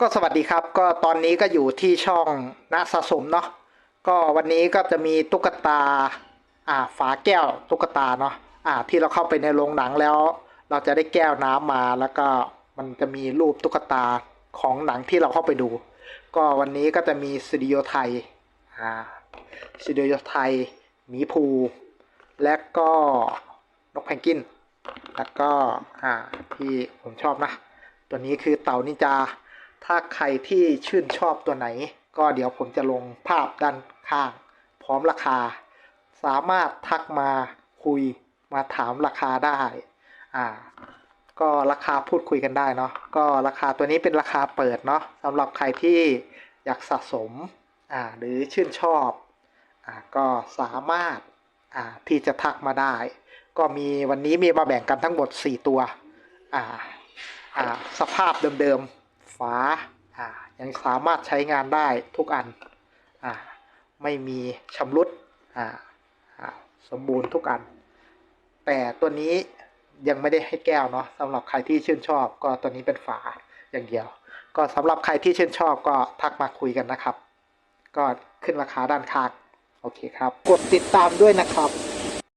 ก็สวัสดีครับ ก็ตอนนี้ก็อยู่ที่ช่องณสะสมเนาะก็วันนี้ก็จะมีตุ๊กตาอ่าฝาแก้วตุ๊กตาเนาะอ่าที่เราเข้าไปในโรงหนังแล้ว เราจะได้แก้วน้ำมาแล้วก็มันจะมีรูปตุ๊กตาของหนังที่เราเข้าไปดู ก็วันนี้ก็จะมีสตูดิโอไทยอ่าสตูดิโอไทยหมีภูและก็นกแพนกิน แล้วก็อ่าที่ผมชอบนะ ตัวนี้คือเต่านินจา ถ้าใครที่ชื่นชอบตัวไหน ก็เดี๋ยวผมจะลงภาพด้านข้าง พร้อมราคา สามารถทักมาคุยมาถามราคาได้ อ่า ก็ราคาพูดคุยกันได้เนาะ ก็ราคาตัวนี้เป็นราคาเปิดเนาะสำหรับใครที่อยากสะสม อ่า หรือชื่นชอบ อ่า ก็สามารถ อ่า ที่จะทักมาได้ ก็มีวันนี้มีมาแบ่งกันทั้งหมด 4 ตัว อ่า อ่า สภาพเดิมๆ ฝาอ่ายังสามารถใช้งานได้ทุกอันอ่าไม่มีชำรุดอ่าอ่าสมบูรณ์ทุกอัน แต่ตัวนี้ยังไม่ได้ให้แก้วเนาะสำหรับใครที่ชื่นชอบ ก็ตัวนี้เป็นฝาอย่างเดียว ก็สำหรับใครที่ชื่นชอบก็ทักมาคุยกันนะครับ ก็ขึ้นราคาด้านข้างโอเคครับ กดติดตามด้วยนะครับ